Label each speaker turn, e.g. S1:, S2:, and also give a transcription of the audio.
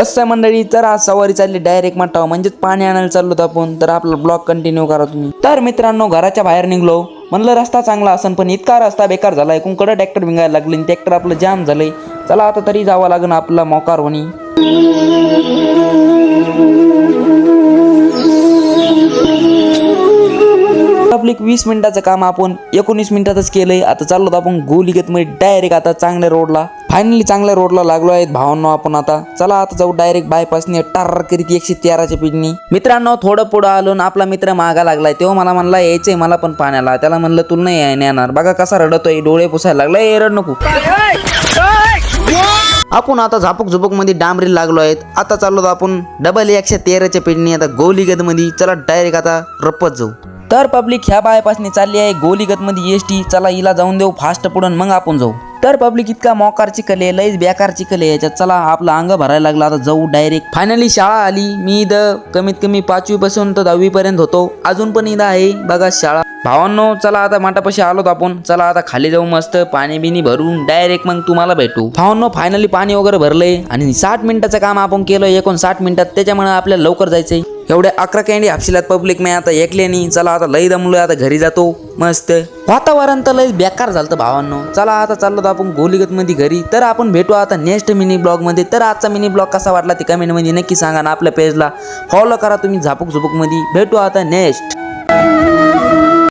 S1: कसं आहे मंडळी? तर आज सवारी चालली डायरेक्ट मटाव म्हणजेच पाणी आणायला चाललो होतो आपण. तर आपला ब्लॉग कंटिन्यू करा तुम्ही. तर मित्रांनो घराच्या बाहेर निघलो. म्हणलं रस्ता चांगला असन पण इतका रस्ता बेकार झालाय. कडं ट्रॅक्टर भिंगायला लागले ट्रॅक्टर आपलं जाम झालंय. चला आता तरी जावं लागेल आपला मोकार होणी आपलं एक वीस मिनिटाचं काम आपण एकोणीस मिनिटातच केलंय. आता चाललो होतो आपण गोलीगत मध्ये डायरेक्ट आता चांगल्या रोडला फायनली चांगल्या रोडला लागलो आहेत भावांनो आपण आता. चला आता जाऊ डायरेक्ट बायपासने टार करीत एकशे तेराच्या पिढणी मित्रांनो थोडं पुढं आलो आपला मित्र मागा लागलाय. तेव्हा मला म्हणला यायचंय मला पण पाण्याला. त्याला म्हणलं तू नाही येणार बघा कसा रडतोय डोळे पुसायला लागलाय हे रड नको. आपण आता झापूक झुपूकमध्ये डांबरी लागलो आहेत. आता चाललो आपण डबल एकशे तेराच्या पिढणी आता गोलीगत मध्ये चला डायरेक्ट आता रप्पत जाऊ. तर पब्लिक ह्या बायपासने चालली आहे. गोलीगतमध्ये एस टी चला हिला जाऊन देऊ फास्ट पुढून मग आपण जाऊ. तर पब्लिक इतका मोकार चिकले आहे लईच बेकार चिकले आहे याच्यात. चला आपलं अंग भरायला लागला. आता जाऊ डायरेक्ट फायनली शाळा आली. मी इथं कमीत कमी पाचवी पासून तर दहावी पर्यंत होतो. अजून पण इथं आहे. बघा शाळा. भावांनो चला आता माटापाशी आलोत आपण. चला आता खाली जाऊ मस्त. पाणी बिनी भरून डायरेक्ट मग तुम्हाला भेटू. भावांनो फायनली पाणी वगैरे भरलंय. आणि साठ मिनिटाचं काम आपण केलं. एकोण साठ मिनिटात. त्याच्यामुळे आपल्याला लवकर जायचंय. एवढ्या अकरा कॅन्डी हापशिलात पब्लिक मी आता एकल्यानी चला आता लई दमलो आता घरी जातो. मस्त. वातावरण तर लई बेकार झालं भावांनो. चला आता चाललो आपण गोलीगत मध्ये घरी. तर आपण भेटू आता नेक्स्ट मिनी ब्लॉगमध्ये. तर आजचा मिनी ब्लॉग कसा वाटला ते कमेंटमध्ये नक्की सांगा ना आपल्या पेजला फॉलो करा तुम्ही झापूक झुपूकमध्ये भेटू आता नेक्स्ट